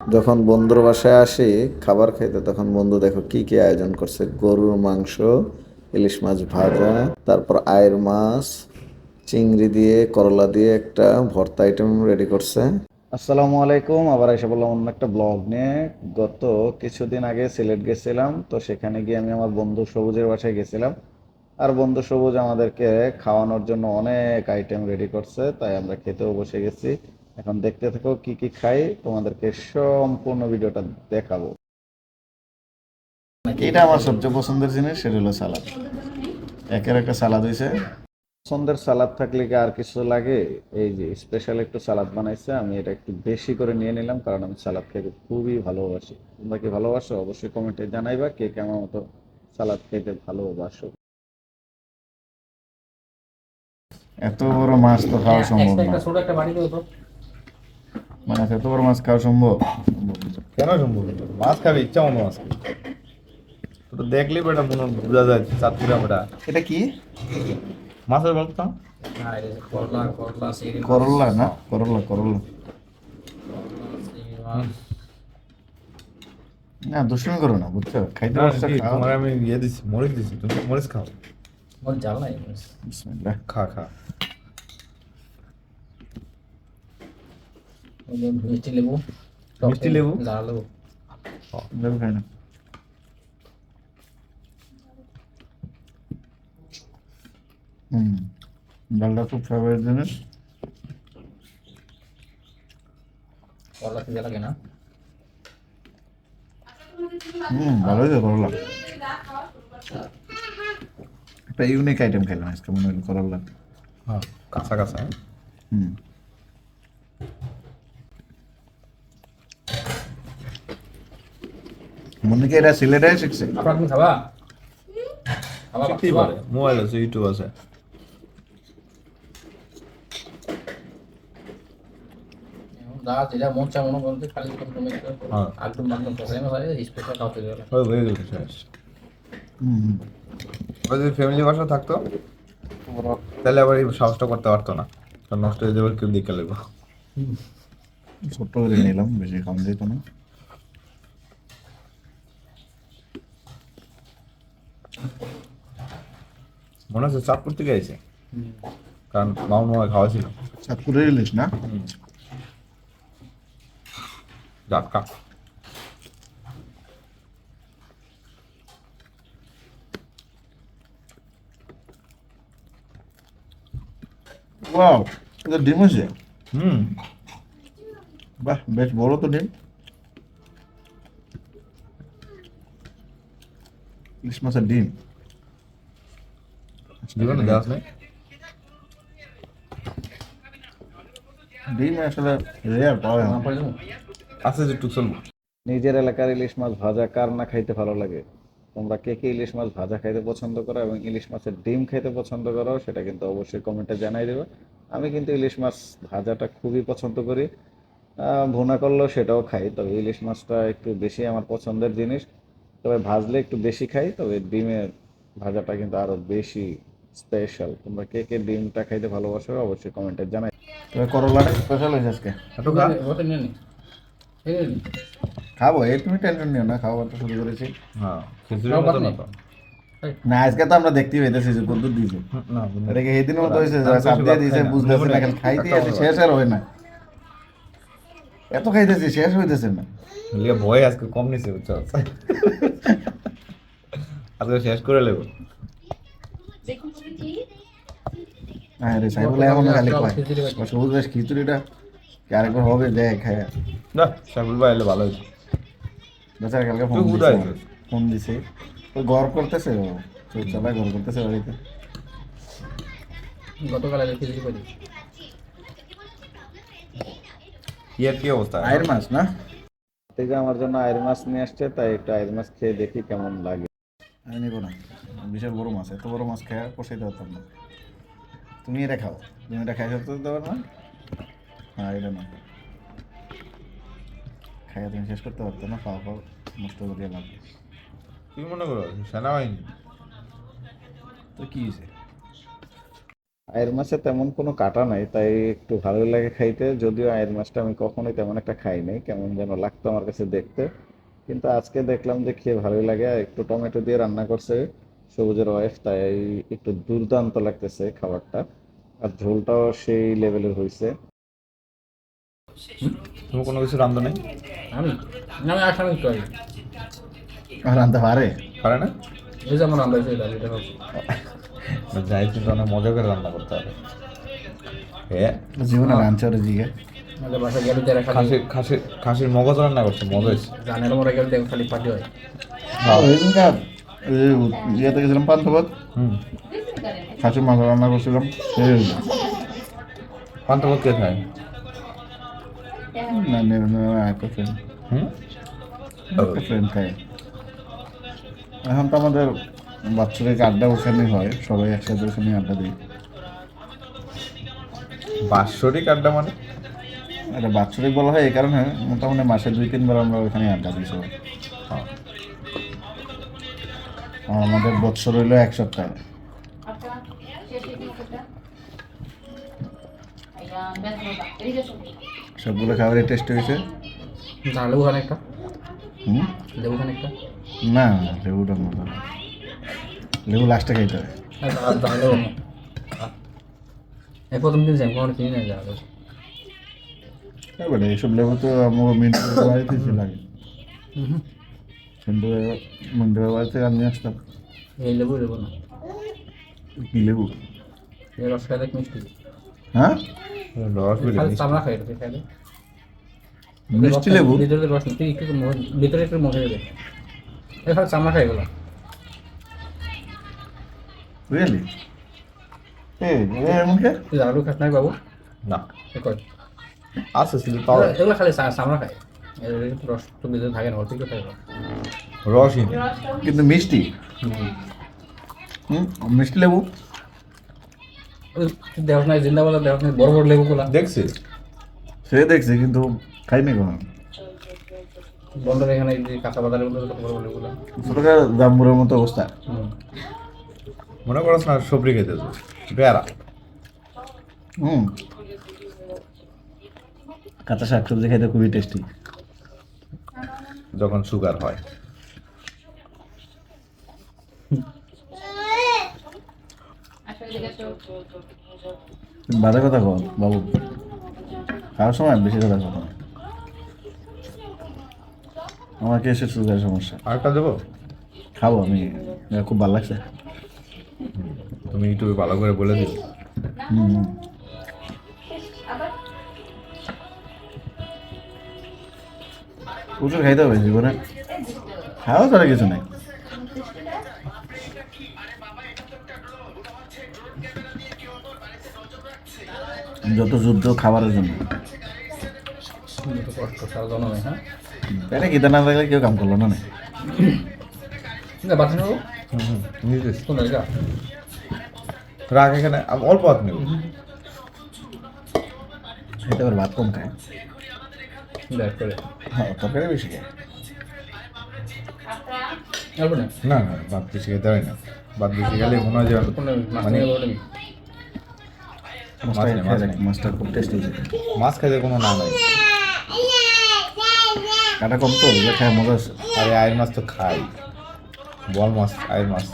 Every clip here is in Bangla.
যখন বন্ধুর বাসায় আসি, খাবার খাইতে, তখন বন্ধু দেখো কি কি আয়োজন করছে। গরুর মাংস, ইলিশ মাছ ভাজা, তারপর আয়ের মাছ, চিংড়ি দিয়ে, করলা দিয়ে একটা ভর্তা আইটেম রেডি করছে। আসসালামু আলাইকুম, আবার এসে বললাম অন্য একটা ব্লগ নিয়ে। গত কিছুদিন আগে সিলেট গেছিলাম, তো সেখানে গিয়ে আমি আমার বন্ধু সবুজের বাসায় গেছিলাম। আর বন্ধু সবুজ আমাদেরকে খাওয়ানোর জন্য অনেক আইটেম রেডি করছে, তাই আমরা খেতেও বসে গেছি। এখন দেখতে থাকো কি কি খাই তোমাদেরকে সম্পূর্ণ ভিডিওটা দেখাবো। এটা আমার সবচেয়ে পছন্দের জিনিস? সেটা হলো সালাদ। একের একটা সালাদ হয়েছে পছন্দের সালাদ থাকলে কি আর কিছু লাগে? এই যে স্পেশাল একটু সালাদ বানাইছে আমি এটা একটু বেশি করে নিয়ে নিলাম কারণ আমি সালাদ খেতে খুবই ভালোবাসি। তোমরা কি ভালোবাসো? অবশ্যই কমেন্টে জানাইবা কে কেমন মতো সালাদ খেতে ভালোবাসো। এত বড় মাছ তো খাওয়া সম্ভব একটা না একটা ছোট একটা বাড়ি দেবো তো মানে এত বড় মাছ খাওয়া সম্ভব কেন সম্ভব? মাছ খাবে ইচ্ছা মতো মাছ খাবে তো দেখলেই বেটা মনে বোঝা যায় চাঁদপুরে বেটা এটা কি মাছের বলতো না এটা হচ্ছে করলা না করলা করলা। না দুষ্টুমি করো না বুঝছ খাইতে পারছ খাও তোমার আমি ইয়ে দিছি মরিচ দিছি তুমি মরিচ খাও মোর জাল নাই খা খা ওই যে মিষ্টি লেবু মিষ্টি লেবু? লেবু। লেবু খাই না। হুম ডালটা খুব ফেভারিট জিনিস। করলা খেতে লাগে না? হুম ভালো হয়েছে করলা। একটা ইউনিক আইটেম খেলাম আজকে মনে হলো করলা হ্যাঁ কাঁচা কাঁচা? হুম। মনে কি এটা সিলেটে শিখছে? খাবা? খাবা শিখতেই পারে মোবাইল আছে ইউটিউব আছে। যেটা মন মনে করতে খালি হ্যাঁ। একদম একদম প্রবলেম হয় স্পেশাল খাওয়াতে গেলে হয়ে গেল। হুম। যদি ফ্যামিলি বাসা থাকতো তাহলে আবার এই সাহসটা করতে পারতো না। নষ্ট হয়ে যাবে কেউ দিকে লাগবে ছোট্ট করে নিলাম বেশি খাওয়া যেত না। মনে হচ্ছে চাঁদপুর থেকে আইছে কারণ মামুন মামা খাওয়া ছিল চাঁদপুরে ইলিশ না জাটকা ওয়াও এটা ডিম আছে হুম বাহ বেশ বড় তো ডিম ইলিশ মাছের ডিম জীবনে দেওয়া নেই ডিম আসলে রেয়ার পাওয়া না। দেবো আছে যে টুক চলবো নিজের এলাকার ইলিশ মাছ ভাজা কার না খাইতে ভালো লাগে? তোমরা কে কে ইলিশ মাছ ভাজা খাইতে পছন্দ করো এবং ইলিশ মাছের ডিম খাইতে পছন্দ করো সেটা কিন্তু অবশ্যই কমেন্টে জানাই দেবে। আমি কিন্তু ইলিশ মাছ ভাজাটা খুবই পছন্দ করি। ভুনা করলেও সেটাও খাই তবে ইলিশ মাছটা একটু বেশি আমার পছন্দের জিনিস। তবে ভাজলে একটু বেশি খাই তবে ডিমের ভাজাটা কিন্তু আরও বেশি স্পেশাল তোমরা কে কে ডিমটা খাইতে ভালোবাসো অবশ্যই কমেন্টে জানাই। তবে করলাটা স্পেশাল হয়েছে আজকে। নি। খাব এই তুমি টেনশন নিও না খাবার তো শুরু করেছি। হ্যাঁ না তো? না আজকে তো আমরা দেখতেই পাইতেছি যে কত দিয়েছে না এটা কি সেদিনের মতো হয়েছে? চাপ দিয়ে দিয়েছে বুঝতেছে না খালি খাইতেই আছে শেষ আর হয় না। এত খাইতেছি শেষ হইতেছে না। ভয় আজকে কম নিছে বুঝছ? আজকে শেষ করে নেব হ্যাঁ সাইবুল এমন খালি কয় খিচুড়ি খাইতে। ও সবুজ বেশ খিচুড়িটা আরেকবার হবে দেখ খায়। না সাইবুল ভাই এলে ভালো হয়েছে বেচারা কালকে ফোন দিছে। আমার। ফোন দিছে। ওই ঘর করতেছে ও। চোরচালায় ঘর করতেছে বাড়িতে। গতকাল আগে খিচুড়ি করি। ইয়ার কি অবস্থা? আয়ের মাছ না? থেকে আমার জন্য আয়ের মাছ নিয়ে আসছে তাই একটু আয়ের মাছ খেয়ে দেখি কেমন লাগে। আমি নিব না। বিশাল বড় মাছ এত বড় মাছ খেয়ে পোষাইতে পারতাম না। তুমি এটা খাও তুমি এটা খাই ফেলতে পারো না? হ্যাঁ এটা না খাইয়া তুমি শেষ করতে পারতো না খাওয়া খাওয়া নষ্ট করে লাভ নেই। কি মনে করো সেনাবাহিনী? তো কি হয়েছে? আয়ের মাছে তেমন কোনো কাটা নাই তাই একটু ভালোই লাগে খাইতে। যদিও আয়ের মাছটা আমি কখনোই তেমন একটা খাই নাই কেমন যেন লাগতো আমার কাছে দেখতে। কিন্তু আজকে দেখলাম যে খেয়ে ভালোই লাগে আর একটু টমেটো দিয়ে রান্না করছে। সবুজের ওয়াইফ তাই একটু দুর্দান্ত লাগতেছে খাবারটা। আর ঝোলটাও সেই লেভেলের হয়েছে তুমি কোনো কিছু রান্ধো নাই? আমি? আমি আসামি আর রান্না পারে? পারে না? এই যে আমার রান্না হয়েছে এটা যাই কিন্তু অনেক মজা করে রান্না করতে হবে। হ্যাঁ জীবনে রাঁধছে জিগে। গেলে খালি খাসির খাসির খাসির মগজ রান্না করছে মজা হয়েছে। জানের মরে গেলে দেখো খালি পার্টি হয়। ইয়েতে গেছিলাম পান্থপথ হুম। খাসির মাংস রান্না করছিলাম। পান্তাভাত কে খায়? না না না একটা ফ্রেন্ড হুম? একটা ফ্রেন্ড খায়। এখন তো আমাদের বাচ্চাদের আড্ডা ওখানে হয় সবাই একসাথে ওখানে আড্ডা দিই বাৎসরিক আড্ডা মানে? এটা বাৎসরিক বলা হয় এই কারণে মোটামুটি মাসে দুই তিনবার আমরা ওখানে আড্ডা দিই সবাই। আমাদের বৎসর হইল এক সপ্তাহ. সবগুলো খাবারই টেস্ট হয়েছে? না লেবু খান একটা হুম? লেবু খান একটা না লেবুটা না। লেবু লাস্টে খাইতে তাহলে এই প্রথম দিন যাই কোনো কিনে নেই যাবে এবারে এইসব লেবু তো আমার মিন্টু বাড়িতে লাগে কিন্তু মিন্টু বাড়িতে আমি নিয়ে আসতাম এই লেবু লেবু না কি লেবু রস খাই দেখ মিষ্টি হ্যাঁ রস খালি। চামড়া খাই এটা খাই মিষ্টি লেবু ভিতরে রস নেই তুই একটু ভিতরে একটু মুখে দেবে এই খালি চামড়া খাই এগুলো রিয়েলি তুই আলু খাস না বাবু না কই আছে তাও এগুলো- খালি চামড়া একটু রস তো ভিতরে থাকে না অল্প খাই রসই কিন্তু মিষ্টি। হুম মিষ্টি লেবু? দেখ না জিন্দাবাদ দেখ না বড় বড় লেবুগুলা। দেখছি? সে দেখছি কিন্তু খাইনি কখন বন্ধের এখানে এই যে কাঁচা বাজারের মধ্যে কত বড় বড় লেবুগুলা। ছোটকার জাম্বুরের মতো অবস্থা। মনে করছ না সবরি খেতে তো পেয়ারা। হুম। কাঁচা শাক সবজি খাইতে খুবই টেস্টি যখন সুগার হয়। বাজে কথা কল বাবু। খাওয়ার সময়? বেশি কথা কথা আমাকে এসে সুগার সমস্যা? আরেকটা দেবো? খাব আমি। খুব ভালো লাগছে। তুমি ইউটিউবে ভালো করে বলে দিও হুম। প্রচুর খাইতে হবে জীবনে। খাওয়া ছাড়া কিছু নাই। যত যুদ্ধ খাবারের জন্য। পেটে খিদে না থাকলে কেউ কাম করল না রাখ এখানে অল্প হাত নেব। খেতে ভাত কম খায়। হ্যাঁ তরকারি বেশি না না না ভাত বেশি খেতে হয় না। ভাত বেশি খেলে মনে হয় যে মানে- মাছটা খুব টেস্টি হয়েছে। মাছ খাইতে কোনো না নাই কাটা কম তো খায় মজা আরে আয়ের মাছ তো খাই। বল মাছ আয়ের মাছ।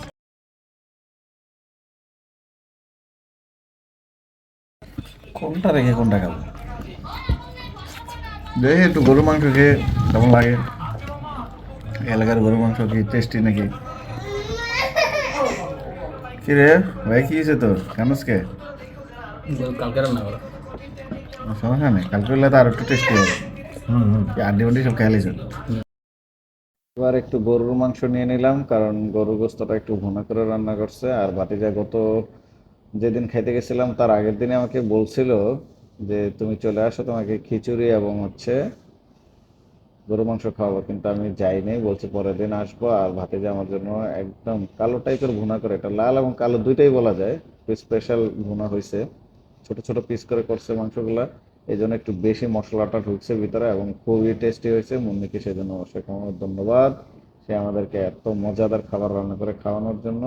কোনটা রেখে কোনটা খাব? দেখি একটু গরু মাংস খেয়ে কেমন লাগে? এলাকার গরু মাংস কি টেস্টি নাকি? কি রে ভাই কি হয়েছে তোর কেনসকে কালকে রান্না করা সমস্যা নেই কালকে করলে তো আর একটু টেস্টি হবে হুম হুম আড্ডি মাড্ডি সব খেয়ালি চল এবার একটু গরুর মাংস নিয়ে নিলাম কারণ গরুর গোস্তটা একটু ভুনা করে রান্না করছে আর ভাতিজা গত যেদিন খাইতে গেছিলাম তার আগের দিনে আমাকে বলছিল যে তুমি চলে আসো তোমাকে খিচুড়ি এবং হচ্ছে গরু মাংস খাওয়াবো, কিন্তু আমি যাইনি। বলছি পরের দিন আসব আর ভাতে ভাতিজা আমার জন্য একদম কালো টাইপের ভুনা করে, এটা লাল এবং কালো দুইটাই বলা যায় স্পেশাল ভুনা হয়েছে ছোট ছোট পিস করে করছে মাংসগুলা, এই জন্য একটু বেশি মশলাটা ঢুকছে ভিতরে এবং খুবই টেস্টি হয়েছে। মুন্নিকে সেই জন্য অবশ্যই ধন্যবাদ। সে আমাদেরকে এত মজাদার খাবার রান্না করে খাওয়ানোর জন্য।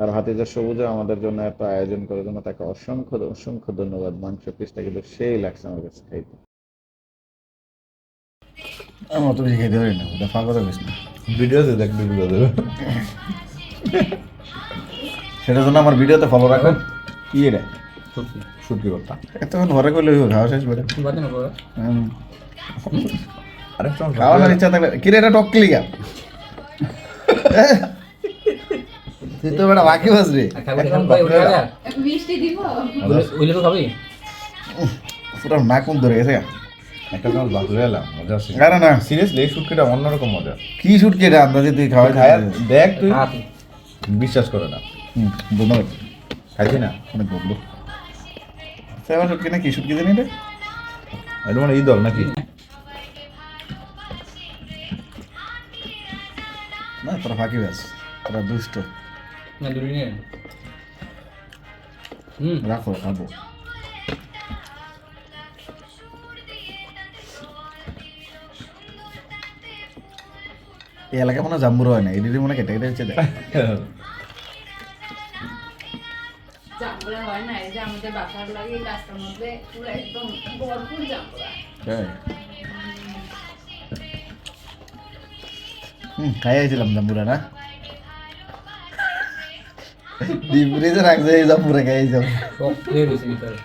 আর হাতিজা সবুজে আমাদের জন্য এত আয়োজন করার জন্য তাকে অসংখ্য অসংখ্য ধন্যবাদ। মাংস পিসটা কিন্তু সেই লাগছে আমার কাছে খাইতে। আমি অত বেশি খাইতে পারি না ওটা ফাঁকা কথা বেশি ভিডিওতে যাবে সেটার জন্য আমার ভিডিওতে ফলো রাখুন। কি এটা? সত্যি। শুটকি করতাম এতক্ষণ ঘরে করলে খাওয়া শেষ করে। আরেকটা খাওয়ানোর ইচ্ছা থাকলে কিরে এটা টক ক্লিকা তুই তো বেটা বাকি বাস রে আর খাবি এখন ভাই ওটা খাবে মিষ্টি দিব ওইলে তো খাবি? পুরো নাক মুখ ধরে গেছে একটা এলাম মজা আছে আরে না সিরিয়াসলি এই শুটকিটা অন্যরকম মজা। কি শুটকি এটা? আন্দাজে তুই খায়া দেখ তুই। বিশ্বাস করে না। ধন্যবাদ খাইছি না? অনেক বলল সেবা শুটকি না কি শুটকি জানি রে মানে ঈদ নাকি? না তোরা ফাঁকি ব্যাস। তোরা দুষ্ট। না দুলি নিয়ে হুম রাখো খাব এই এলাকা মনে হয় জাম্বুর হয় না এদিকে মনে হয় কেটে কেটে হচ্ছে দেখ জাম্বুরা হয় না এই যে আমাদের বাসার লাগে এই রাস্তার মধ্যে পুরো একদম ভরপুর জাম্বুরা তাই? হুম খাই আইছিলাম জাম্বুরা না ডিপ ফ্রিজে রাখছে এই জাম্বুরা খাই আইছিলাম সব খেয়ে রয়েছে ভিতরে।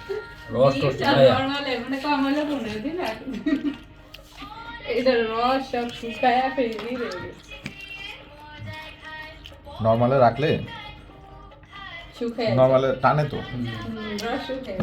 রস টস খাইয়া। নর্মাল মানে কম হলে পনেরো দিন রাখুন এটা রস সব শুকায়া ফেলে দিয়ে দেবে নর্মালে রাখলে? শুকায় নর্মালে টানে তো। রস শুকায়।